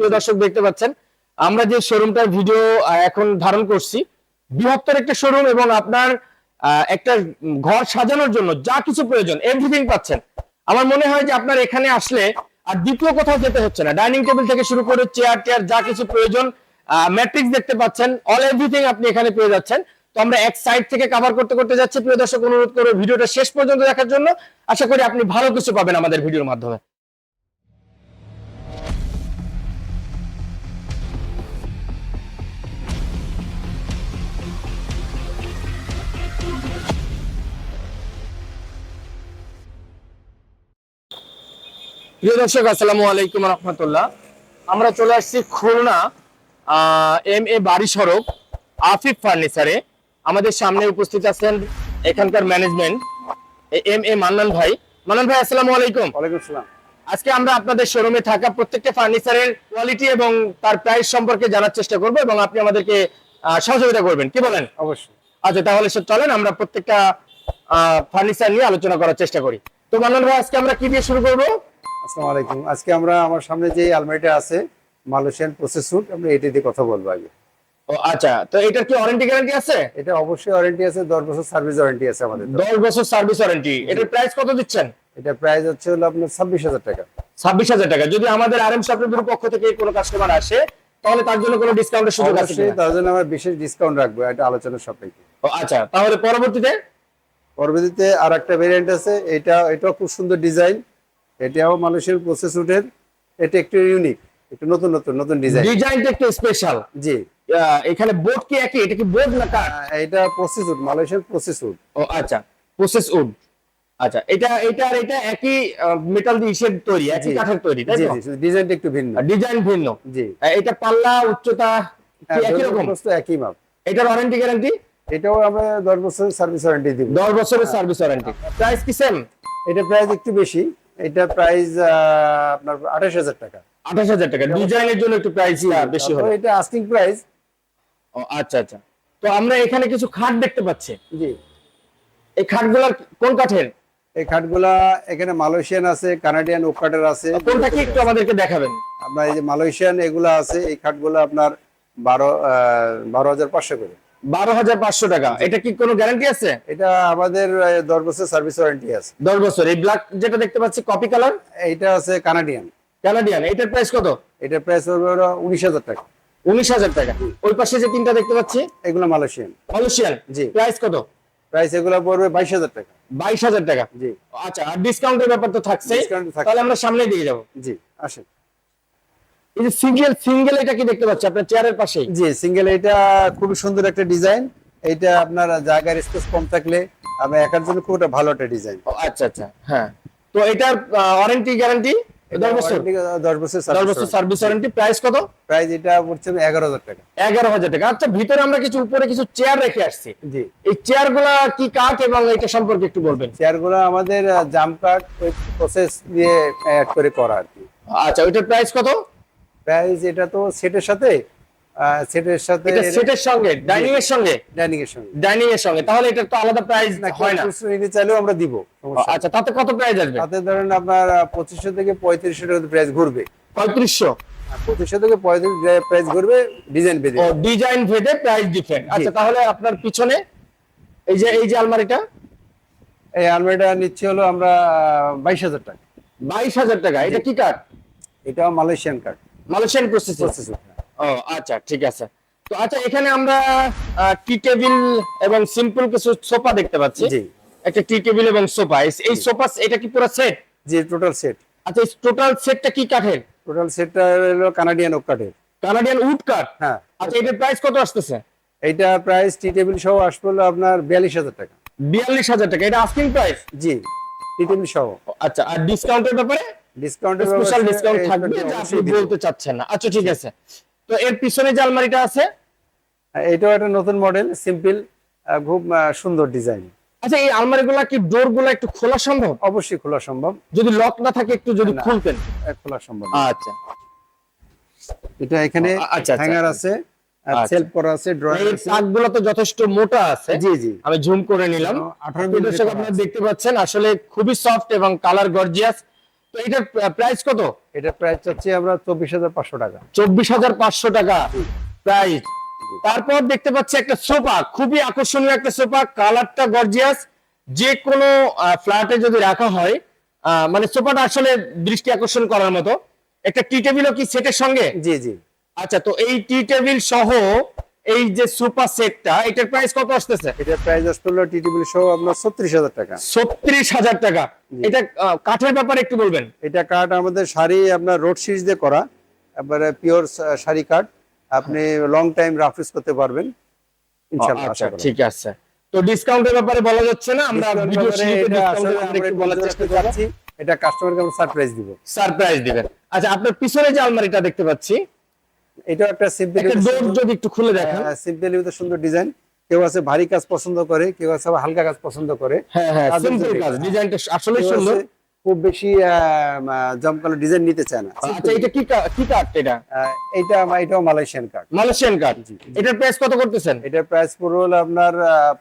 প্রিয় দর্শক দেখতে পাচ্ছেন, আমরা যে শোরুমটার ভিডিও এখন ধারণ করছি, বৃহত্তর একটা শোরুম এবং আপনার একটা ঘর সাজানোর জন্য যা কিছু প্রয়োজন এভরিথিং পাচ্ছেন। আমার মনে হয় যে আপনার এখানে আসলে আর দ্বিতীয় কোথাও যেতে হচ্ছে না। ডাইনিং টেবিল থেকে শুরু করে চেয়ার টেয়ার যা কিছু প্রয়োজন ম্যাট্রিক্স দেখতে পাচ্ছেন অল এভরিথিং আপনি এখানে পেয়ে যাচ্ছেন। তো আমরা এক সাইড থেকে কভার করতে করতে যাচ্ছি। প্রিয় দর্শক, অনুরোধ করে ভিডিওটা শেষ পর্যন্ত দেখার জন্য আশা করি আপনি ভালো কিছু পাবেন আমাদের ভিডিওর মাধ্যমে। প্রিয় দর্শক আসসালামু আলাইকুম রহমতুল্লাহ। আমরা চলে আসছি খুলনা এম এ বাড়ি সড়ক আফিফ ফার্নিচারে। আমাদের সামনে উপস্থিত আছেন এখানকার ম্যানেজমেন্ট এম এ মান্নান ভাই। মান্নান ভাই আসসালামু আলাইকুম। ওয়ালাইকুম সালাম আজকে আমরা আপনাদের শোরুমে থাকা প্রত্যেকটা ফার্নিচারের কোয়ালিটি এবং তার প্রাইস সম্পর্কে জানার চেষ্টা করব এবং আপনি আমাদেরকে সহযোগিতা করবেন। কি বলেন? অবশ্যই। আচ্ছা তাহলে সে চলেন আমরা প্রত্যেকটা ফার্নিচার নিয়ে আলোচনা করার চেষ্টা করি। তো মান্নান ভাই আজকে আমরা কি দিয়ে শুরু করব? আসসালামু আলাইকুম। আজকে আমরা আমার সামনে যে আলমারিটা আছে মালয়েশিয়ান প্রসেস আমরা এটি দিয়ে কথা বলব আগে। ও আচ্ছা। তো এটার কি ওয়ারেন্টি গ্যারান্টি আছে? এটা অবশ্যই ওয়ারেন্টি আছে দশ বছর সার্ভিস ওয়ারেন্টি আছে আমাদের তো। দশ বছর সার্ভিস ওয়ারেন্টি এটার প্রাইস কত দিচ্ছেন? এটা প্রাইস হচ্ছে হলো আপনার ছাব্বিশ হাজার টাকা। ছাব্বিশ হাজার টাকা। যদি আমাদের আর এম শপের পক্ষ থেকে কোনো কাস্টমার আসে তাহলে তার জন্য কোনো ডিসকাউন্টের সুযোগ আছে কিনা? তার জন্য আমরা বিশেষ ডিসকাউন্ট রাখব এটা আলোচনার সাপেক্ষে। ও আচ্ছা। তাহলে পরবর্তীতে? পরবর্তীতে আর একটা ভেরিয়েন্ট আছে এটা এটাও খুব সুন্দর ডিজাইন এটাও মালয়েশিয়ান প্রসেস স্যুটের এটা একটু ইউনিক একটু নতুন নতুন নতুন ডিজাইন ডিজাইনটা একটু স্পেশাল জি। এখানে বোর্ড কি একই? এটা কি বোর্ড না কাঠ এটা প্রসেস স্যুট মালয়েশিয়ান প্রসেস স্যুট ও আচ্ছা প্রসেস উড আচ্ছা এটা এটা আর এটা একই মেটাল দিয়ে ইসের তৈরি একই কাঠের তৈরি তাই তো? ডিজাইনটা একটু ভিন্ন। ডিজাইন ভিন্ন। জি। এটা পাল্লা উচ্চতা কি হ্যাঁ, একই রকম? একই মাপ। এটার ওয়ারেন্টি গ্যারান্টি এটাও আমরা দশ বছরের সার্ভিস ওয়ারেন্টি দিব। দশ বছরের সার্ভিস ওয়ারেন্টি প্রাইস কি সেম এটা প্রাইস একটু বেশি। এটা প্রাইস আপনার আঠাশ হাজার টাকা। আঠাশ হাজার টাকা। ডিজাইনের জন্য একটু প্রাইস বেশি হবে। এটা আস্কিং প্রাইস ও আচ্ছা আচ্ছা। তো আমরা এখানে কিছু খাট দেখতে পাচ্ছি। জি। এই খাটগুলোর কোন কাঠের? এই খাটগুলা এখানে মালয়েশিয়ান আছে কানাডিয়ান ওক কাঠের আছে। কোনটা কি একটু আমাদেরকে দেখাবেন? আপনার এই যে মালয়েশিয়ান এগুলা আছে এই খাটগুলো আপনার বারো বারো হাজার পাঁচশো করে। বারো হাজার পাঁচশো টাকা। এটা কি কোনো গ্যারান্টি আছে? এটা আমাদের দশ বছর সার্ভিস ওয়ারেন্টি আছে। দশ বছর। এই ব্ল্যাক যেটা দেখতে পাচ্ছি কপি কালার এইটা আছে কানাডিয়ান কানাডিয়ান এটার প্রাইস কত? এটা প্রাইস হলো উনিশ হাজার টাকা। উনিশ হাজার টাকা। ওই পাশে যে তিনটা দেখতে পাচ্ছি? এগুলো মালয়েশিয়ান মালয়েশিয়ান জি। প্রাইস কত? প্রাইস এগুলো পড়বে বাইশ হাজার টাকা। বাইশ হাজার টাকা। জি। আচ্ছা আর ডিসকাউন্টের ব্যাপার তো থাকছে। তাহলে আমরা সামনে দিয়ে যাব। জি আসেন। এই যে সিঙ্গেল সিঙ্গেল এটা কি দেখতে পাচ্ছি আপনার চেয়ারের পাশেই? জি সিঙ্গেল এটা খুবই সুন্দর একটা ডিজাইন। এটা আপনার জায়গার স্পেস কম থাকলে আমি একার জন্য খুব একটা ভালো একটা ডিজাইন। আচ্ছা আচ্ছা হ্যাঁ। তো এটার ওয়ারেন্টি গ্যারান্টি আচ্ছা ভিতরে আমরা কিছু উপরে কিছু চেয়ার রেখে আসছি। জি। এই চেয়ারগুলা কি কাঠ এবং এটা সম্পর্কে একটু বলবেন? চেয়ারগুলো আমাদের জাম ওই প্রসেস দিয়ে করে করা আর কি। আচ্ছা ওইটার প্রাইস কত? প্রাইস এটা তো সেটের সাথে? সেটের সাথে সেটের সঙ্গে ডাইনিং এর সঙ্গে? ডাইনিং এর সঙ্গে। ডাইনিং এর সঙ্গে তাহলে এটা তো আলাদা প্রাইস হয় না। নিতে চাইলেও আমরা দিব আচ্ছা তাতে কত প্রাইস আসবে? তাতে ধরেন আপনার পঁচিশশো থেকে পঁয়ত্রিশশো টাকা প্রাইস ঘুরবে। পঁয়ত্রিশশো? পঁচিশশো থেকে পঁয়ত্রিশ প্রাইস ঘুরবে ডিজাইন ও ডিজাইন ভেদে প্রাইস ডিফারেন্ট আচ্ছা তাহলে আপনার পিছনে এই যে এই যে আলমারিটা? এই আলমারিটা নিচ্ছে হলো আমরা বাইশ হাজার টাকা। বাইশ হাজার টাকা এটা কি কাঠ এটাও মালয়েশিয়ান কার্ড মালয়েশিয়ান প্রসেসর ও আচ্ছা ঠিক আছে। তো আচ্ছা এখানে আমরা টি টেবিল এবং সিম্পল কিছু সোফা দেখতে পাচ্ছি। জি। একটা টি টেবিল এবং সোফা এই সোফা এটা কি পুরো সেট জি টোটাল সেট আচ্ছা এই টোটাল সেটটা কি কাঠের? টোটাল সেটটা হলো কানাডিয়ান ওক কাঠের। কানাডিয়ান উড কাঠ হ্যাঁ। আচ্ছা এটার প্রাইস কত আসতেছে? এইটা প্রাইস টি টেবিল সহ আসবে আপনার বিয়াল্লিশ হাজার টাকা। বিয়াল্লিশ হাজার টাকা এটা আস্কিং প্রাইস জি টি টেবিল সহ। আচ্ছা আর ডিসকাউন্টের ব্যাপারে? ডিসকাউন্টের স্পেশাল ডিসকাউন্ট থাকবে যা আপনি বলতে চাচ্ছেন না। আচ্ছা ঠিক আছে। তো এর পিছনে যে আলমারিটা আছে? এটাও একটা নতুন মডেল সিম্পল খুব সুন্দর ডিজাইন আচ্ছা এই আলমারিগুলা কি একটু খোলা সম্ভব? অবশ্যই খোলা সম্ভব। যদি লক না থাকে একটু যদি খুলতেন। খোলা সম্ভব আচ্ছা। এটা এখানে আচ্ছা, আচ্ছা। হ্যাঙ্গার আছে আচ্ছা। সেলফ করা আছে ড্রয়ার তাকগুলো তো যথেষ্ট মোটা আছে। জি জি। আমি জুম করে নিলাম। দর্শক আপনারা দেখতে পাচ্ছেন আসলে খুবই সফট এবং কালার গর্জিয়াস তো এটার প্রাইস কত? এটা প্রাইস চাচ্ছি আমরা চব্বিশ হাজার পাঁচশো টাকা। চব্বিশ হাজার পাঁচশো টাকা। প্রাইস তারপর দেখতে পাচ্ছি একটা সোফা খুবই আকর্ষণীয় একটা সোফা কালারটা গর্জিয়াস যে কোনো ফ্ল্যাটে যদি রাখা হয় আহ, মানে সোফাটা আসলে দৃষ্টি আকর্ষণ করার মতো। একটা টি টেবিলও কি সেটের সঙ্গে? জি জি। আচ্ছা তো এই টি টেবিল সহ এই যে সোফা সেটটা এটার প্রাইস কত আসতেছে? এটার প্রাইস আসতে হলো টি টেবিল সহ আপনার ছত্রিশ হাজার টাকা। ছত্রিশ হাজার টাকা। এটা কাঠের ব্যাপারে একটু বলবেন। এটা কাঠ আমাদের শাড়ি আপনার রোড সিরিজ দিয়ে করা এবারে পিওর শাড়ি কাঠ। আপনি লং টাইম রাফ ইউজ করতে পারবেন। ইনশাআল্লাহ আচ্ছা ঠিক আছে। তো ডিসকাউন্টের ব্যাপারে বলা যাচ্ছে না আমরা ভিডিও শুরুতে আসলে বলার চেষ্টা করছি। এটা কাস্টমারকে আমরা সারপ্রাইজ দিব। সারপ্রাইজ দিবেন। আচ্ছা আপনার পিছনে যে আলমারিটা দেখতে পাচ্ছি এটা একটা সিম্পল যদি একটু খুলে দেখেন। সিম্পল ইউতে সুন্দর ডিজাইন কেউ আছে ভারী কাজ পছন্দ করে কেউ আছে হালকা কাজ পছন্দ করে। হ্যাঁ হ্যাঁ সিম্পল কাজ ডিজাইনটা আসলে সুন্দর। খুব বেশি জমকালো ডিজাইন নিতে চায় না। আচ্ছা এটা কি কি কাঠ এটা? আমা- এটাও মালয়েশিয়ান কাঠ মালয়েশিয়ান জি। এটার প্রাইস কত করতেছেন? এটার প্রাইস হলো আপনার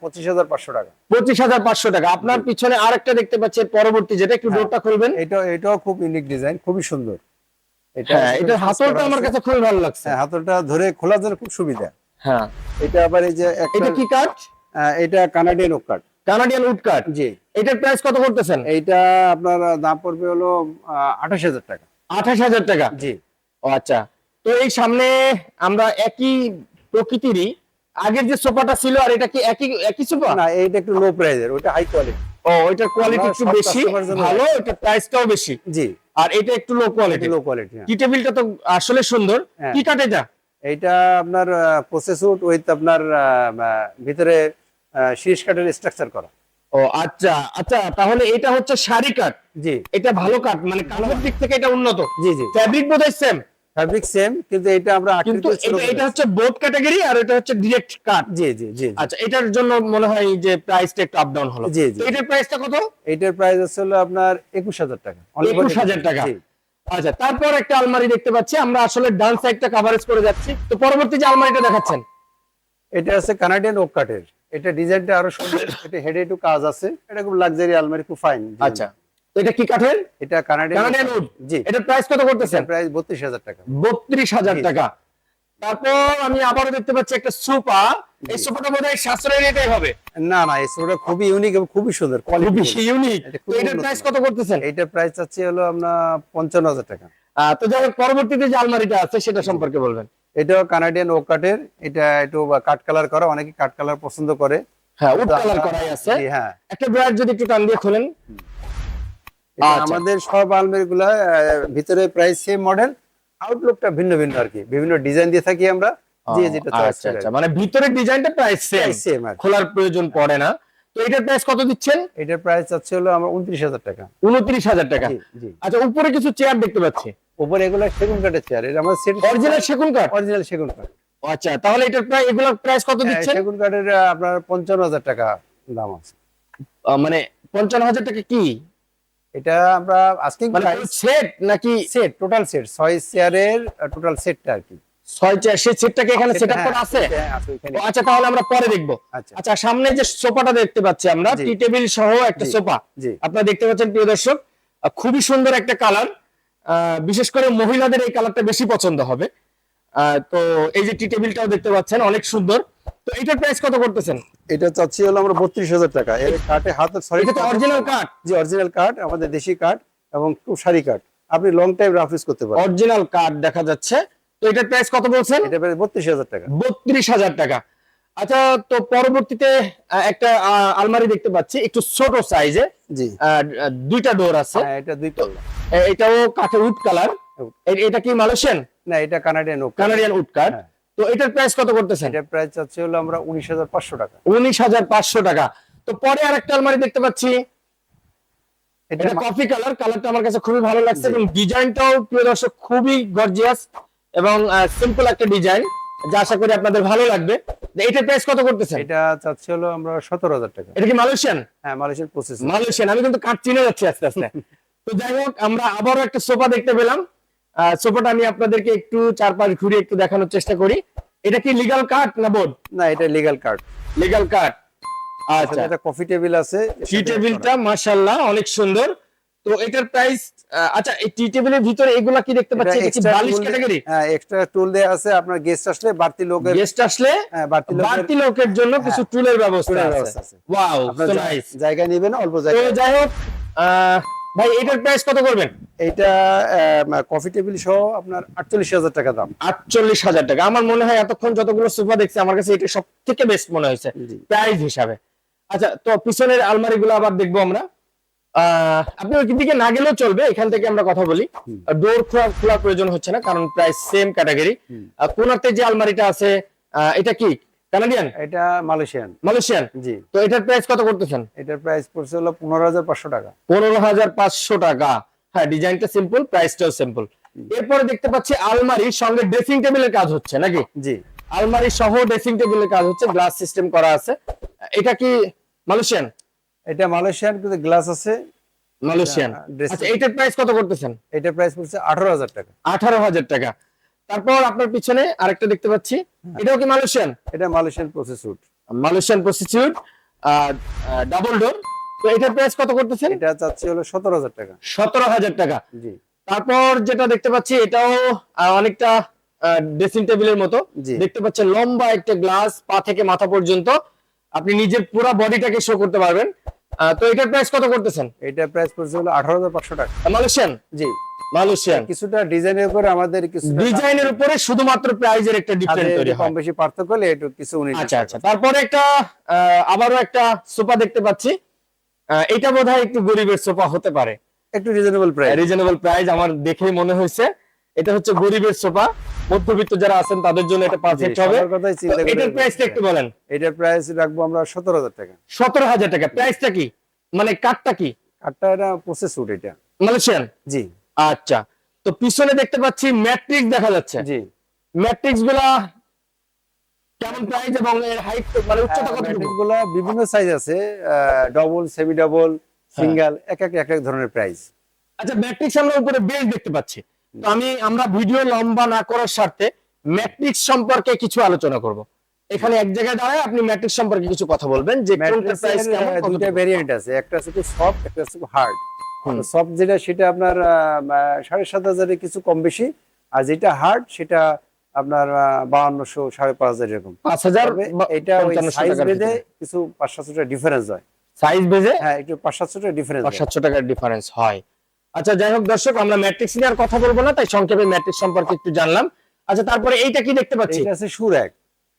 পঁচিশ হাজার পাঁচশো টাকা। পঁচিশ হাজার পাঁচশো টাকা। আপনার পিছনে আরেকটা দেখতে পাচ্ছি এর পরবর্তী যেটা একটু হ্যাঁ। ডোরটা খুলবেন। এটা এটাও খুব ইউনিক ডিজাইন খুবই সুন্দর। এটা হ্যাঁ আসলে এটার কাজ হাতলটা আমার কাছে খুবই ভালো লাগছে। হ্যাঁ, হাতলটা ধরে খোলার জন্য খুব সুবিধা। হ্যাঁ। এটা আবার এই যে এটা কি কাঠ এটা কানাডিয়ান ওক কাঠ কানাডিয়ান উড কাঠ জি। এটার প্রাইস কত করতেছেন? এইটা আপনার দাম পড়বে হলো আঠাশ হাজার টাকা। আঠাশ হাজার টাকা? জি। ও আচ্ছা। তো এই সামনে আমরা একই প্রকৃতিরই আগের যে সোফাটা ছিল আর এটা কি একই একই সোফা? না এটা একটু লো প্রাইজের ওটা হাই কোয়ালিটি ও ওইটার কোয়ালিটি একটু বেশি ভালো ওইটার প্রাইসটাও বেশি। জি। আর এটা একটু লো কোয়ালিটি লো কোয়ালিটি কি টেবিলটা তো আসলে সুন্দর। হ্যাঁ। কি কাঠ এটা? এটা আপনার প্রসেস উড উইথ আপনার ভিতরে শীর্ষ কাঠের স্ট্রাকচার করা। ও আচ্ছা আচ্ছা তাহলে এটা হচ্ছে শাড়ি কাঠ। জি। এটা ভালো কাঠ মানে কালার দিক থেকে এটা উন্নত। জি জি। ফ্যাব্রিক বোধহয় সেম ফ্যাব্রিক সেম কিন্তু এটা আমরা কিন্তু এটা হচ্ছে বোট ক্যাটাগরি আর এটা হচ্ছে কাঠ জি জি জি। আচ্ছা এটার জন্য মনে হয় যে প্রাইসটা একটু আপ ডাউন হলো। জি, জি। এটার প্রাইসটা কত? এইটার প্রাইস হলো আপনার একুশ হাজার টাকা। Only for 21,000 টাকা। আচ্ছা তারপর একটা আলমারি দেখতে পাচ্ছি। আমরা আসলে ডান সাইডটা কভারেজ করে যাচ্ছি। তো পরবর্তী যে আলমারিটা দেখাচ্ছেন? এটা আছে কানাডিয়ান ওক কাঠের এটা ডিজাইনটা আরও সুন্দর। এটা হেডে একটু কাজ আছে। এটা খুব লাক্সারি আলমারি খুব ফাইন আচ্ছা। এটা কি কাঠের? এটা কানাডিয়ান উড। জি। এটার প্রাইস কত করতেছেন প্রাইস বত্রিশ হাজার টাকা। বত্রিশ হাজার জি। টাকা। তারপর আমি আবারও দেখতে পাচ্ছি একটা সোফা। এই সোফাটা বোধ হয় সাশ্রয়ের রেটেই হবে। না না এই সোফাটা খুবই ইউনিক এবং খুবই সুন্দর। খুবই ইউনিক এটার প্রাইস। কত করতেছেন এইটার প্রাইস আছে হলো আপনার পঞ্চান্ন হাজার টাকা। আহ, তো যাই হোক, পরবর্তীতে যে আলমারিটা আছে সেটা সম্পর্কে বলবেন। এটাও কানাডিয়ান ওক কাঠের। এটা একটু কাঠ কালার করা অনেকে কাঠ কালার পছন্দ করে। হ্যাঁ উড কালার আমরা- করাই আছে। হ্যাঁ। একটা ড্রয়ার যদি একটু টান দিয়ে খোলেন। এটা। আমাদের সব আলমারি গুলা ভিতরে প্রায় সেম মডেল আউটলুকটা ভিন্ন ভিন্ন আর কি। বিভিন্ন ডিজাইন দিয়ে থাকি আমরা আচ্ছা আচ্ছা। মানে ভিতরের ডিজাইনটা প্রায় সেম। খোলার প্রয়োজন পড়ে না। তো এটার প্রাইস কত দিচ্ছেন? এটার প্রাইস আছে হলো আমার উনত্রিশ হাজার টাকা। উনত্রিশ হাজার টাকা। আচ্ছা উপরে কিছু চেয়ার দেখতে পাচ্ছি। উপরে এগুলো সেগুন কাঠের চেয়ার এটা আমার অরিজিনাল সেগুন কাঠ? অরিজিনাল সেগুন কাঠ। আচ্ছা তাহলে এটার প্রায় এগুলোর প্রাইস কত হ্যাঁ, দিচ্ছেন? সেগুন কাঠের আপনার পঞ্চান্ন হাজার টাকা দাম আছে। মানে পঞ্চান্ন হাজার টাকা কি? এটা আমরা আস্কিং মানে সেট নাকি সেট টোটাল সেট ছয় চেয়ারের টোটাল সেটটা আর কি। ছয় চেয়ার সেই সেটটাকে এখানে হ্যাঁ, করা আছে? আচ্ছা তাহলে আমরা পরে দেখব। আচ্ছা। আচ্ছা সামনে যে সোফাটা দেখতে পাচ্ছি আমরা জি। টি টেবিল সহ একটা সোফা। আপনারা দেখতে পাচ্ছেন প্রিয় দর্শক খুবই সুন্দর একটা কালার। বিশেষ করে মহিলাদের এই কালারটা বেশি পছন্দ হবে। তো এই যে টি টেবিলটাও দেখতে পাচ্ছেন অনেক সুন্দর। তো এটার প্রাইস কত করতেছেন? এটা চাচ্ছি হলো আমরা বত্রিশ হাজার টাকা। এর কাঠে হাতে সরি এটা অরিজিনাল কাঠ জি অরিজিনাল কাঠ আমাদের দেশি কাঠ এবং খুব সারি কাঠ আপনি লং টাইম রাফ ইউজ করতে পারেন। অরিজিনাল কাঠ দেখা যাচ্ছে। তো এটার প্রাইস কত বলছেন? এটা প্রায় বত্রিশ হাজার টাকা। বত্রিশ হাজার টাকা। আচ্ছা তো পরবর্তীতে একটা আলমারি দেখতে পাচ্ছি। একটু ছোট সাইজে জি। দুইটা ডোর আছে। হ্যাঁ এটা দুই এটাও কাঠে উড কালার এটা কি মালয়েশিয়ান না এটা কানাডিয়ান ওক কানাডিয়ান উড কাঠ। তো এটার প্রাইস কত করতেছেন? এটা প্রাইস চাচ্ছি হলো আমরা উনিশ হাজার পাঁচশো টাকা। উনিশ হাজার পাঁচশো টাকা। তো পরে আরেকটা আলমারি দেখতে পাচ্ছি। এটা এটা কফি কালার কালারটা আমার কাছে খুবই ভালো লাগছে এবং ডিজাইনটাও প্রিয় দর্শক খুবই গর্জিয়াস এবং সিম্পল একটা ডিজাইন যা আশা করি আপনাদের ভালো লাগবে। তো এটার প্রাইস কত করতেছে এটা চাচ্ছি হলো আমরা সতেরো হাজার টাকা। এটা কি মালয়েশিয়ান হ্যাঁ মালয়েশিয়ার প্রসেস মালয়েশিয়ান আমি কিন্তু কাঠ চিনে যাচ্ছি আস্তে আস্তে। তো যাই হোক আমরা আবারও একটা সোফা দেখতে পেলাম। সোফাটা আমি আপনাদেরকে একটু চারপাশ ঘুরে একটু দেখানোর চেষ্টা করি। এটা কি লিগাল কাঠ না বোর্ড না এটা লিগাল কার্ড লিগাল কাঠ আচ্ছা। এটা কফি টেবিল আছে টি টেবিলটা মাশাআল্লাহ অনেক সুন্দর। তো এটার প্রাইস আচ্ছা এই টি টেবিলের ভিতরে এগুলা কি দেখতে পাচ্ছি? এটা কি বালিশ ক্যাটাগরি হ্যাঁ এক্সট্রা টুল দেয়া আছে আপনার গেস্ট আসলে বাড়তি লোকের গেস্ট আসলে হ্যাঁ, বাড়তি লোকের বাড়তি লোকের জন্য কিছু টুলের ব্যবস্থা আছে। ওয়াও সো নাইস জায়গা নেবেন অল্প জায়গা তো যাই হোক ভাই এটার প্রাইস কত করবেন? এইটা কফি টেবিল সহ আপনার আটচল্লিশ হাজার টাকা দাম। আটচল্লিশ হাজার টাকা। আমার মনে হয় এতক্ষণ যতগুলো সোফা দেখছি আমার কাছে এটা সব থেকে বেস্ট মনে হয়েছে। প্রাইস হিসাবে। আচ্ছা তো পিছনের আলমারি গুলো আবার দেখব আমরা। আহ, আপনি ওই দিকে না গেলেও চলবে এখান থেকে আমরা কথা বলি। ডোর খোলা খোলার প্রয়োজন হচ্ছে না কারণ প্রায় সেম ক্যাটাগরি। কোনাতে যে আলমারিটা আছে এটা কি? কানাডিয়ান এটা মালয়েশিয়ান মালয়েশিয়ান জি। তো এটার প্রাইস কত করতেছেন? এটার প্রাইস পড়ছে হলো পনেরো হাজার পাঁচশো টাকা। পনেরো হাজার পাঁচশো টাকা। হ্যাঁ ডিজাইনটা সিম্পল প্রাইসটাও সিম্পল এরপরে দেখতে পাচ্ছি আলমারির সঙ্গে ড্রেসিং টেবিলের কাজ হচ্ছে নাকি? জি। আলমারি সহ ড্রেসিং টেবিলের কাজ হচ্ছে গ্লাস সিস্টেম করা আছে। এটা কি মালয়েশিয়ান এটা মালয়েশিয়ান কিন্তু গ্লাস আছে। মালয়েশিয়ান dressing- আচ্ছা এটার প্রাইস কত করতেছেন? এটার প্রাইস পড়ছে আঠারো হাজার টাকা। আঠারো হাজার টাকা। তারপর আপনার পিছনে আরেকটা দেখতে পাচ্ছি। এটাও কি মালয়েশিয়ান এটা মালয়েশিয়ান প্রসেস উড মালয়েশিয়ান প্রস্টিটিউট ডাবল ডোর তো এটার প্রাইস কত করতেছেন? এটা চাচ্ছি হলো সতেরো হাজার টাকা। সতেরো হাজার টাকা। জি। তারপর যেটা দেখতে পাচ্ছি এটাও অনেকটা ড্রেসিং টেবিলের মতো। দেখতে পাচ্ছেন লম্বা একটা গ্লাস পা থেকে মাথা পর্যন্ত। আপনি নিজের পুরো বডিটাকে শো করতে পারবেন। তো এটার প্রাইস কত করতেছেন? এটার প্রাইস পড়ছে হলো আঠারো হাজার পাঁচশো টাকা। মালয়েশিয়ান জি। মালয়েশিয়ান। কিছুটা ডিজাইনের উপরে আমাদের কিছু ডিজাইনের উপরে শুধুমাত্র প্রাইজের একটা ডিফারেন্ট তৈরি হয়। কম বেশি পার্থক্য হলে একটু কিছু উনিশ আচ্ছা আচ্ছা। তারপরে একটা আবারও একটা সোফা দেখতে পাচ্ছি। এটা বোধহয় একটু গরিবের সোফা হতে পারে। একটু রিজনেবল প্রাইস রিজনেবল প্রাইস আমার দেখেই মনে হয়েছে। এটা হচ্ছে গরিবের সোফা। মধ্যবিত্ত যারা আছেন তাদের জন্য এটা পারফেক্ট হবে। এটার প্রাইসটা একটু বলেন। এটার প্রাইস রাখব আমরা সতেরো হাজার টাকা। সতেরো হাজার টাকা। প্রাইসটা কি? মানে কাঠটা কি? আটটা এটা প্রসেস উড এটা। মালয়েশিয়ান? জি। আচ্ছা তো পিছনে দেখতে পাচ্ছি ম্যাট্রিক্স দেখা যাচ্ছে। জি। ম্যাট্রিক্সগুলা কেমন প্রাইস এবং এর হাইট মানে উচ্চতা কতটুকু? ম্যাট্রিক্সগুলা বিভিন্ন সাইজ আছে ডবল সেমি ডবল সিঙ্গেল এক এক এক এক ধরনের প্রাইস আচ্ছা ম্যাট্রিক্স আমরা উপরে বেস দেখতে পাচ্ছি। তো আমি আমরা ভিডিও লম্বা না করার স্বার্থে ম্যাট্রিক্স সম্পর্কে কিছু আলোচনা করব। এখানে এক জায়গায় দাঁড়ায় আপনি ম্যাট্রিক্স সম্পর্কে কিছু কথা বলবেন যে কোনটার প্রাইস কেমন কতটুকু? ভেরিয়েন্ট আছে একটা আছে খুব সফট একটা আছে খুব হার্ড। সফট যেটা সেটা আপনার সাড়ে সাত হাজারে কিছু কম বেশি। আর যেটা হার্ড সেটা আপনার বাহান্নশো সাড়ে পাঁচ হাজার এরকম। পাঁচ হাজার এটা সাইজ বেঁধে কিছু পাঁচ সাতশো টাকা ডিফারেন্স হয়। সাইজ বেজে হ্যাঁ একটু পাঁচ সাতশো টাকা ডিফারেন্স পাঁচ সাতশো টাকার ডিফারেন্স হয়। আচ্ছা যাই হোক দর্শক আমরা ম্যাট্রিক্স নিয়ে আর কথা বলব না তাই সংক্ষেপে ম্যাট্রিক্স সম্পর্কে একটু জানলাম। আচ্ছা তারপরে এইটা কি দেখতে পাচ্ছি? এটা আছে সুরাক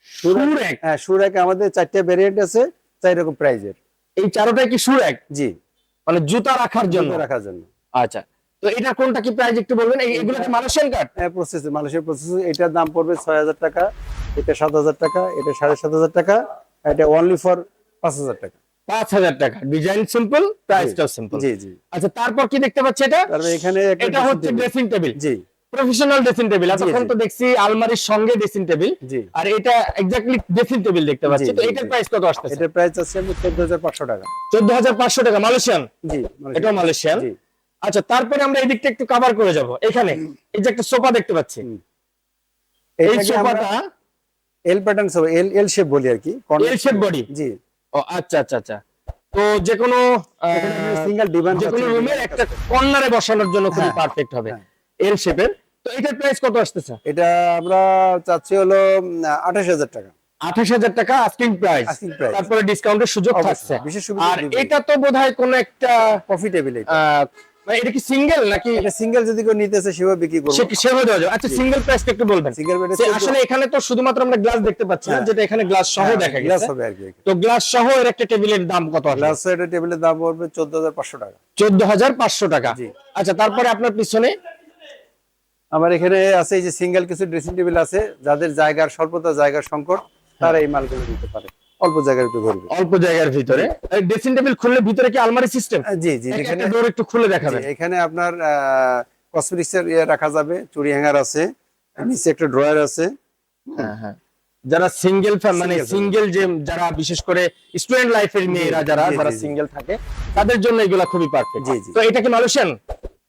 সুরেক হ্যাঁ সুরাক আমাদের চারটে ভেরিয়েন্ট আছে চার রকম প্রাইজের এই চারোটাই কি সুরেক জি। মানে জুতা রাখার জন্য। রাখার জন্য। আচ্ছা তো এটা কোনটা কি প্রাইস একটু বলবেন? এগুলো কি মালয়েশিয়ান কাঠ হ্যাঁ প্রসেস মানুষের প্রসেস এটার দাম পড়বে ছয় হাজার টাকা এটা সাত হাজার টাকা এটা সাড়ে সাত হাজার টাকা এটা অনলি ফর পাঁচ হাজার টাকা। পাঁচ হাজার টাকা। ডিজাইন সিম্পল প্রাইসটাও সিম্পল জি জি। আচ্ছা তারপর কি দেখতে পাচ্ছি এটা? তারপরে এখানে এটা হচ্ছে ড্রেসিং টেবিল জি। প্রফেশনাল ড্রেসিং টেবিল এতক্ষণ। তো দেখছি আলমারির সঙ্গে ড্রেসিং টেবিল জি। আর এটা এক্স্যাক্টলি ড্রেসিং টেবিল দেখতে পাচ্ছি। তো এটার প্রাইস কত আসতেছে? এটার প্রাইস আছে আমি চোদ্দ হাজার পাঁচশো টাকা। চোদ্দ হাজার পাঁচশো টাকা মালয়েশিয়ান জি এটাও মালয়েশিয়ান জি। আচ্ছা তারপরে আমরা এই দিকটা একটু কভার করে যাব। এখানে এই যে একটা সোফা দেখতে পাচ্ছি। এই সোফাটা L pattern sofa L L shape বলি আর কি এল শেপ বডি জি। ও আচ্ছা আচ্ছা আচ্ছা। তো যে কোনো সিঙ্গেল ডিভান যে কোনো রুমের একটা কর্নারে বসানোর জন্য খুবই হ্যাঁ, পারফেক্ট হবে। হ্যাঁ। এল শেপের তো এটার প্রাইস কত আসতেছে? এটা আমরা চাচ্ছি হলো আঠাশ হাজার টাকা। আঠাশ হাজার টাকা আস্কিং প্রাইস তারপরে ডিসকাউন্টের সুযোগ থাকছে। বিশেষ সুবিধা আর এটা তো বোধহয় কোন একটা কফি টেবিল এটা। আহ, মানে এটা কি সিঙ্গেল নাকি? এটা সিঙ্গেল যদি কেউ নিতেছে সেভাবে বিক্রি করব। সেভাবে দেওয়া যাবে আচ্ছা সিঙ্গেল প্রাইসটা একটু বলবেন। সিঙ্গেল আসলে এখানে তো শুধুমাত্র আমরা গ্লাস দেখতে পাচ্ছি না হ্যাঁ। যেটা এখানে গ্লাস সহ দেখা গ্লাস হবে আর কি তো গ্লাস সহ এর একটা টেবিলের দাম কত আসবে? গ্লাস এটা টেবিলের দাম পড়বে চোদ্দ হাজার পাঁচশো টাকা। চোদ্দ হাজার পাঁচশো টাকা। জি। আচ্ছা তারপরে আপনার পিছনে আমার এখানে আছে এই যে সিঙ্গেল কিছু ড্রেসিং টেবিল আছে যাদের জায়গার স্বল্পতা জায়গার সংকট তারা এই মালগুলো নিতে পারে। অল্প জায়গার একটু ধরবে। অল্প জায়গার ভিতরে। ড্রেসিং টেবিল খুললে ভিতরে কি আলমারি সিস্টেম জি জি এখানে ডোর একটু খুলে দেখাবেন। এখানে আপনার কসমেটিক্স এর ইয়ে রাখা যাবে চুড়ি হ্যাঙ্গার আছে নিচে একটা ড্রয়ার আছে। হ্যাঁ হ্যাঁ। যারা সিঙ্গেল মানে সিঙ্গেল যে যারা বিশেষ করে স্টুডেন্ট লাইফের মেয়েরা যারা যারা। সিঙ্গেল থাকে তাদের জন্য এগুলা খুবই পারফেক্ট। তো এটা কি মালয়েশিয়ান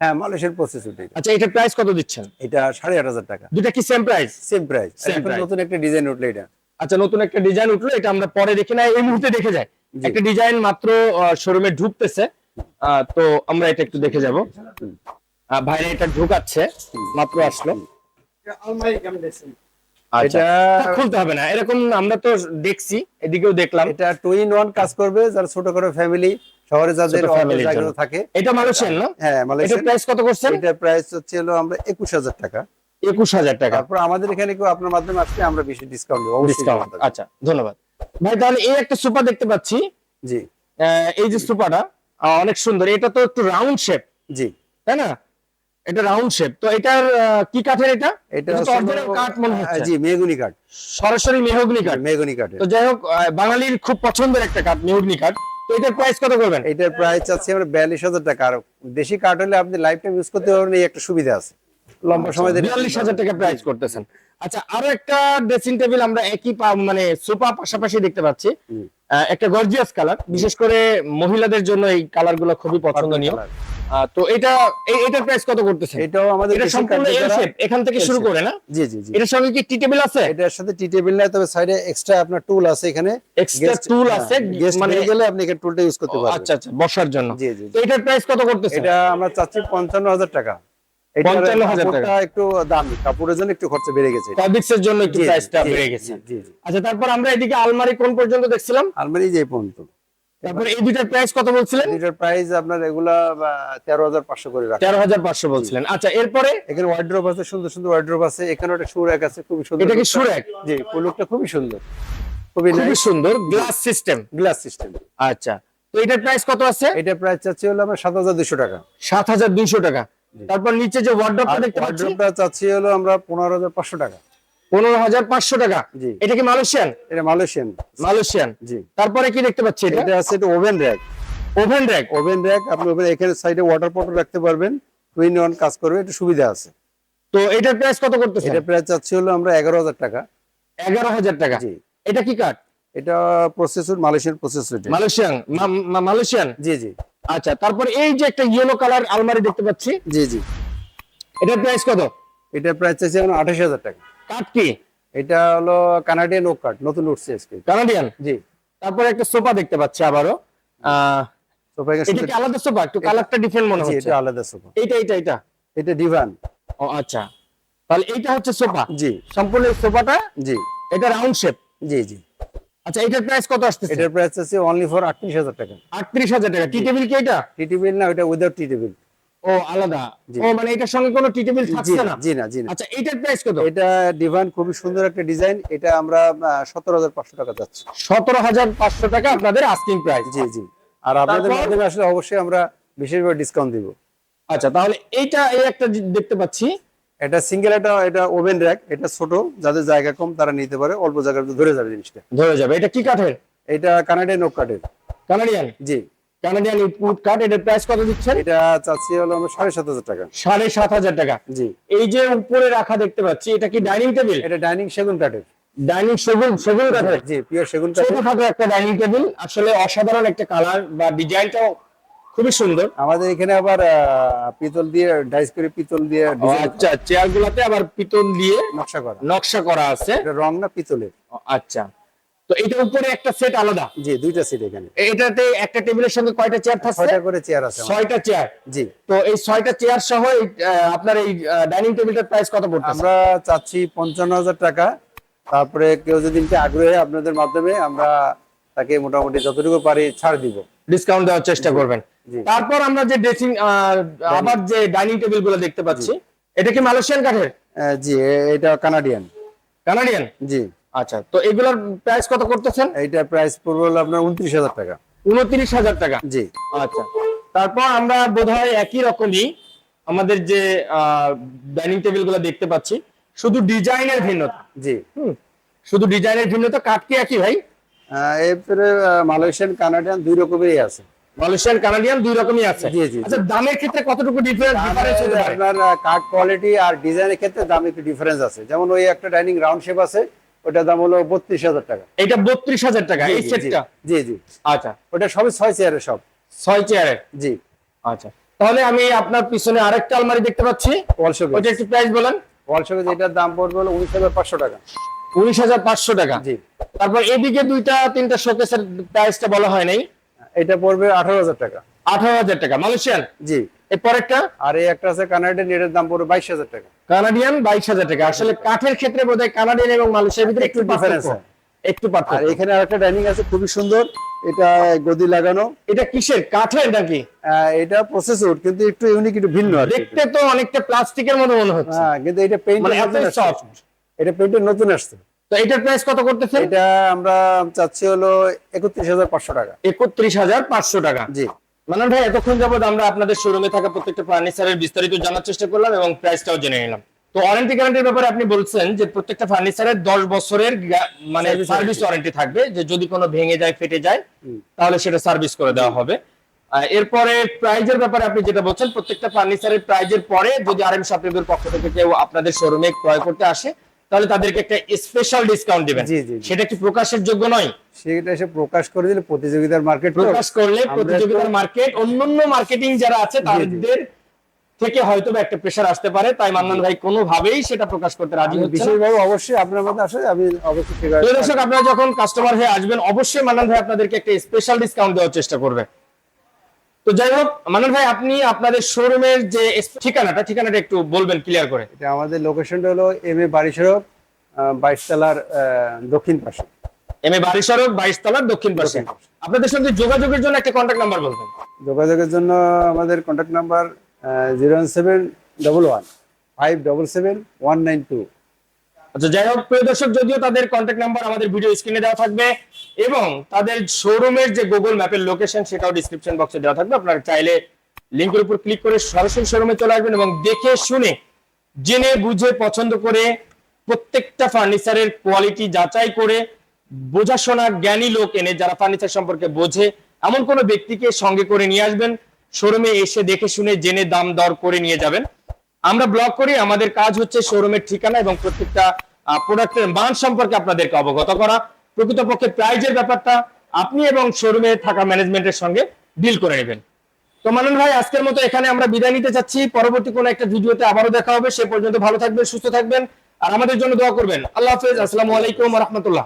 হ্যাঁ মালয়েশিয়ার প্রসেস ওটা আচ্ছা এটার প্রাইস কত দিচ্ছেন? এটা সাড়ে আট হাজার টাকা। দুটা কি সেম প্রাইস সেম প্রাইস নতুন একটা ডিজাইন উঠল এটা। আচ্ছা নতুন একটা ডিজাইন উঠল এটা আমরা পরে দেখে না এই মুহূর্তে দেখে যাই। একটা ডিজাইন মাত্র শোরুমে ঢুকতেছে। তো আমরা এটা একটু দেখে যাব। ভাইরা এটা ঢুকাচ্ছে মাত্র আসলো। আচ্ছা। এটা খুলতে হবে না। এরকম আমরা তো দেখছি এদিকেও দেখলাম। এটা টু ইন ওয়ান কাজ করবে যারা ছোট করে ফ্যামিলি শহরে যাদের ছোট family জায়গা থাকে এটা মালয়েশিয়ান না হ্যাঁ মালয়েশিয়ান প্রাইস কত করছেন? এটা প্রাইস হচ্ছে হলো আমরা একুশ হাজার টাকা। একুশ হাজার টাকা। তারপর আমাদের এখানে কেউ আপনার মাধ্যমে আসলে আমরা বেশি ডিসকাউন্ট দেবো ডিসকাউন্ট আচ্ছা ধন্যবাদ। ভাই তাহলে এই একটা সুপার দেখতে পাচ্ছি। জি। এই যে অনেক সুন্দর। এটা তো একটু রাউন্ড শেপ জি। তাই না? এটা রাউন্ড শেপ তো এটার কি কাঠের এটা? এটা কাঠ মনে হচ্ছে। জি মেগুনি কাঠ। সরাসরি মেহগনি কাঠ। মেগুনি কাঠ তো যাই হোক বাঙালির খুব পছন্দের একটা কাঠ মেহগনি কাঠ। এটার প্রাইস কত করবেন? এটার প্রাইস আছে আমরা বিয়াল্লিশ হাজার টাকা। আর দেশি কাঠ হলে আপনি লাইফ টাইম ইউজ করতে পারবেন এই একটা সুবিধা আছে। লম্বা সময় ধরে বিয়াল্লিশ হাজার টাকা প্রাইস করতেছেন। আচ্ছা আরও একটা ড্রেসিং টেবিল আমরা একই মানে সোফা পাশাপাশি দেখতে পাচ্ছি। একটা গর্জিয়াস কালার বিশেষ করে মহিলাদের জন্য এই কালারগুলো খুবই পছন্দনীয়। তো এটা এটার প্রাইস কত করতেছেন? এটাও আমাদের এটা সম্পূর্ণ এল শেপ এখান থেকে শুরু করে না? জি জি জি। এটার সঙ্গে কি টি টেবিল আছে? এটার সাথে টি টেবিল নাই তবে সাইডে এক্সট্রা আপনার টুল আছে এখানে। এক্সট্রা টুল আছে মানে গেলে আপনি এখানে টুলটা ইউজ করতে পারবেন। আচ্ছা আচ্ছা বসার জন্য। জি জি তো এটার প্রাইস কত করতেছে এটা আমরা চাচ্ছি পঞ্চান্ন হাজার টাকা। 55,000 টাকা। একটু দামি কাপড়ের জন্য একটু খরচা বেড়ে গেছে। ফ্যাব্রিক্স এর জন্য একটু প্রাইসটা বেড়ে গেছে। আচ্ছা তারপর আমরা এদিকে আলমারি কোন পর্যন্ত দেখছিলাম? আলমারি যে পর্যন্ত। তারপর এই দুইটার প্রাইস কত বলছিলেন? এটার প্রাইস আপনার এগুলা তেরো হাজার পাঁচশো করে রাখা। তেরো হাজার পাঁচশো বলছিলেন। আচ্ছা এরপরে? এখানে ওয়ার্ড্রোপ আছে সুন্দর সুন্দর ওয়ার্ড্রোপ আছে। এখানে একটা সুরাক আছে খুবই সুন্দর এটা কি। সুরাক? জি পুলুকটা খুবই সুন্দর। খুবই সুন্দর গ্লাস সিস্টেম গ্লাস সিস্টেম আচ্ছা তো এটার প্রাইস কত আছে? এটা প্রাইস চাচ্ছি হলো আমরা সাত হাজার দুশো টাকা। সাত হাজার দুইশো টাকা। তারপর নিচে যে ওয়ার্ড্রপটা আর দেখতে পাচ্ছি? ওয়ার্ড্রোপটা চাচ্ছি হলো আমরা পনেরো হাজার পাঁচশো টাকা। পনেরো হাজার পাঁচশো টাকা। এটা কি মালয়েশিয়ান এটা মালয়েশিয়ান মালয়েশিয়ান জি। তারপরে কি দেখতে পাচ্ছি এটা? এটা আছে এটা oven rack oven rack oven rack আপনি ওভেন এখানে সাইডে ওয়াটার রাখতে পারবেন। টুইন ওয়ান কাজ করবে একটু সুবিধা আছে। তো এটার প্রাইস কত করতেছে এটা প্রাইস চাচ্ছি হলো আমরা এগারো হাজার টাকা। এগারো হাজার টাকা। জি। এটা কি কাঠ এটা processor Malaysian processor Malaysian Malaysian জি জি। আচ্ছা তারপর এই যে একটা ইয়েলো কালার আলমারি দেখতে পাচ্ছি। জি জি। এটার প্রাইস কত? এটা প্রাইস চাচ্ছি আমরা আঠাশ হাজার টাকা। কাঠ কি? এটা হলো কানাডিয়ান ওক কাঠ নতুন উঠছে আজকে। কানাডিয়ান জি। তারপর একটা সোফা দেখতে পাচ্ছি আবারও। সোফা এটা কি আলাদা সোফা? একটু কালারটা ডিফারেন্ট মনে হচ্ছে। এটা আলাদা সোফা। এইটা এইটা এটা এটা ডিভান ও আচ্ছা। তাহলে এইটা হচ্ছে সোফা? জি। সম্পূর্ণ সোফাটা? জি। এটা রাউন্ড শেপ জি জি। আচ্ছা এটার প্রাইস কত আসতেছে? এটার প্রাইস আছে অনলি ফর আটত্রিশ হাজার টাকা। আটত্রিশ হাজার টাকা। টি টেবিল কি এটা? টি টেবিল না ওটা উইদাউট টি টেবিল। ও আলাদা। ও মানে এটার সঙ্গে কোনো টি টেবিল থাকছে না? জি না জি না। আচ্ছা এটার প্রাইস কত? এটা খুবই সুন্দর একটা ডিজাইন। এটা আমরা সতেরো হাজার পাঁচশো টাকা যাচ্ছে। সতেরো হাজার পাঁচশো টাকা আপনাদের আস্কিং প্রাইস জি জি। আর আপনাদের মাধ্যমে আসলে অবশ্যই আমরা বিশেষভাবে ডিসকাউন্ট দিব। আচ্ছা তাহলে এইটা এই একটা দেখতে পাচ্ছি। এটা সিঙ্গেল এটা এটা ওভেন র্যাক এটা ছোট। যাদের জায়গা কম তারা নিতে পারে। অল্প জায়গার ধরে যাবে জিনিসটা। ধরে যাবে। এটা কি কাঠের? এটা কানাডিয়ান ওক কাঠের। কানাডিয়ান জি। কানাডিয়ান উড কাঠ এটার প্রাইস কত দিচ্ছেন? এটা চাচ্ছি হলো আমরা সাড়ে সাত হাজার টাকা। সাড়ে সাত হাজার টাকা। জি। এই যে উপরে রাখা দেখতে পাচ্ছি এটা কি ডাইনিং টেবিল এটা ডাইনিং সেগুন কাঠের ডাইনিং সেগুন সেগুন কাঠের জি পিওর সেগুন কাঠের ছোটখাটো একটা ডাইনিং টেবিল আসলে অসাধারণ একটা কালার বা ডিজাইনটাও খুবই সুন্দর। আমাদের এখানে আবার পিতল দিয়ে ডাইস করে পিতল দিয়ে আচ্ছা চেয়ার গুলাতে আবার পিতল দিয়ে নকশা করা। নকশা করা আছে। রং না পিতলের। আচ্ছা। তো এটার উপরে একটা সেট আলাদা। জি দুইটা সিট এখানে। এটাতে একটা টেবিলের সঙ্গে কয়টা চেয়ার থাকছে? ছয়টা করে চেয়ার আছে ছয়টা চেয়ার জি। তো এই ছয়টা চেয়ার সহ এই, আপনার এই ডাইনিং টেবিলটার প্রাইস কত পড়তেছে? আমরা চাচ্ছি পঞ্চান্ন হাজার টাকা। তারপরে কেউ যদি আগ্রহী আপনাদের মাধ্যমে আমরা তাকে মোটামুটি যতটুকু পারি ছাড় দিব। ডিসকাউন্ট দেওয়ার চেষ্টা করবেন। তারপর আমরা যে ড্রেসিং আবার যে ডাইনিং টেবিলগুলো দেখতে পাচ্ছি এটা কি মালয়েশিয়ান কাঠের? জি এটা কানাডিয়ান কানাডিয়ান জি। আচ্ছা তো এগুলোর প্রাইস কত করতেছেন? এইটা প্রাইস পড়বে হলো আপনার উনত্রিশ হাজার টাকা। উনত্রিশ হাজার টাকা? জি। আচ্ছা তারপর আমরা বোধহয় একই রকমই আমাদের যে ডাইনিং টেবিলগুলো দেখতে পাচ্ছি শুধু ডিজাইনের ভিন্নতা। জি। শুধু ডিজাইনের ভিন্নতা কাঠ কি একই ভাই? এরপরে মালয়েশিয়ান কানাডিয়ান দুই রকমেরই আছে। মালয়েশিয়ান কানাডিয়ান দুই রকমই আছে। জি, জি, জি। আচ্ছা দামের ক্ষেত্রে কতটুকু ডিফারেন্স ডিফারেন্স হতে পারে? আপনার কাঠ কোয়ালিটি আর ডিজাইনের ক্ষেত্রে দামে একটু ডিফারেন্স আছে। যেমন ওই একটা ডাইনিং রাউন্ড শেপ আছে ওটার দাম হলো বত্রিশ হাজার টাকা। এটা বত্রিশ হাজার টাকা এই সেটটা? জি জি। আচ্ছা। ওটা সবই ছয় চেয়ারের সব। ছয় চেয়ারের জি। আচ্ছা। তাহলে আমি আপনার পিছনে আরেকটা আলমারি দেখতে পাচ্ছি। Wall showcase. ওইটা একটু প্রাইস বলেন। ওয়াল শোকেস এটার দাম পড়বে হলো উনিশ হাজার পাঁচশো টাকা। উনিশ হাজার পাঁচশো টাকা। জি। তারপর এদিকে দুইটা তিনটা শোকেসের প্রাইসটা বলা হয় নাই। এটা পড়বে আঠারো হাজার টাকা। আঠারো হাজার টাকা। মালয়েশিয়ান? জি। এর পরেরটা আর এই একটা আছে কানাডিয়ান এটার দাম পড়বে বাইশ হাজার টাকা। কানাডিয়ান বাইশ হাজার টাকা। আসলে কাঠের ক্ষেত্রে বোধ হয় কানাডিয়ান এবং মালয়েশিয়ার ভিতরে একটু ডিফারেন্স একটু আর পার্থক্য এখানে আরেকটা ডাইনিং আছে খুবই সুন্দর। এটা গদি লাগানো। এটা কিসের? কাঠের নাকি? এটা প্রসেসর কিন্তু একটু ইউনিক একটু ভিন্ন কি। দেখতে তো অনেকটা প্লাস্টিকের মতো মনে হচ্ছে। হ্যাঁ কিন্তু এটা পেইন্ট মানে এত সফট এটা পেইন্টের নতুন আসছে। তো এটার প্রাইস কত করতেছেন? এটা আমরা চাচ্ছি হলো একত্রিশ হাজার পাঁচশো টাকা। একত্রিশ হাজার পাঁচশো টাকা। জি। মানান ভাই এতক্ষণ যাবত আমরা আপনাদের শোরুমে থাকা প্রত্যেকটা ফার্নিচারের বিস্তারিত জানার চেষ্টা করলাম এবং প্রাইসটাও জেনে নিলাম। তো ওয়ারেন্টি গ্যারান্টির ব্যাপারে আপনি বলছেন যে প্রত্যেকটা ফার্নিচারের দশ বছরের মানে সার্ভিস ওয়ারেন্টি থাকবে যে যদি কোনো ভেঙে যায় ফেটে যায় তাহলে সেটা সার্ভিস করে দেওয়া হবে। এরপরে প্রাইজের ব্যাপারে আপনি যেটা বলছেন প্রত্যেকটা ফার্নিচারের প্রাইজের পরে যদি আর এম শপিংয়ের পক্ষ থেকে কেউ আপনাদের শোরুমে ক্রয় করতে আসে তাহলে তাদেরকে একটা স্পেশাল ডিসকাউন্ট দিবেন। সেটা কি প্রকাশের যোগ্য নয়? সেটা এসে প্রকাশ করে দিলে প্রতিযোগিতার মার্কেট প্রকাশ করলে প্রতিযোগিতার মার্কেট অন্যান্য মার্কেটিং যারা আছে তাদের থেকে হয়তো একটা প্রেশার আসতে পারে। তাই মান্নান ভাই কোনোভাবেই সেটা প্রকাশ করতে রাজি হচ্ছে। বিশেষভাবে অবশ্যই আপনার মধ্যে আসে আমি অবশ্যই দর্শক আপনারা যখন কাস্টমার হয়ে আসবেন অবশ্যই মান্নান ভাই আপনাদেরকে একটা স্পেশাল ডিসকাউন্ট দেওয়ার চেষ্টা করবে। তো যাই হোক মান্নান ভাই আপনি আপনাদের শোরুমের যে ঠিকানাটা ঠিকানাটা একটু বলবেন ক্লিয়ার করে। এটা আমাদের লোকেশনটা হলো এম এ বাড়ি সড়ক বাইশ তলার দক্ষিণ পাশে। এম এ বাড়ি সড়ক বাইশ তলার দক্ষিণ পাশে। দক্ষিণ পাশে। আপনাদের সঙ্গে যোগাযোগের জন্য একটা কন্ট্যাক্ট নাম্বার বলবেন। যোগাযোগের জন্য আমাদের contact number zero one seven double one five double seven one nine two আচ্ছা যাই হোক, প্রিয় দর্শক, যদিও তাদের কন্ট্যাক্ট নাম্বার আমাদের ভিডিও স্ক্রিনে দেওয়া থাকবে এবং তাদের শোরুমের যে গুগল ম্যাপের লোকেশন সেটাও ডিসক্রিপশন বক্সে দেওয়া থাকবে। আপনারা চাইলে লিঙ্কের উপর ক্লিক করে সরাসরি শোরুমে চলে আসবেন এবং দেখে শুনে, জেনে, বুঝে, পছন্দ করে প্রত্যেকটা ফার্নিচারের কোয়ালিটি যাচাই করে বোঝাশোনা জ্ঞানী লোক এনে যারা ফার্নিচার সম্পর্কে বোঝে, এমন কোনো ব্যক্তিকে সঙ্গে করে নিয়ে আসবেন। শোরুমে এসে দেখে শুনে, জেনে দাম দর করে নিয়ে যাবেন। আমরা ব্লগ করি, আমাদের কাজ হচ্ছে শোরুমের ঠিকানা এবং প্রত্যেকটা প্রোডাক্টের মান সম্পর্কে আপনাদেরকে অবগত করা। প্রকৃতপক্ষে প্রাইজের ব্যাপারটা আপনি এবং শোরুমে থাকা ম্যানেজমেন্টের সঙ্গে ডিল করে নেবেন। তো মানন ভাই, আজকের মতো এখানে আমরা বিদায় নিতে চাচ্ছি। পরবর্তী কোনো একটা ভিডিওতে আবারও দেখা হবে। সে পর্যন্ত ভালো থাকবেন, সুস্থ থাকবেন, আর আমাদের জন্য দোয়া করবেন। আল্লাহ হাফেজ। আসসালামু আলাইকুম রহমতুল্লাহ।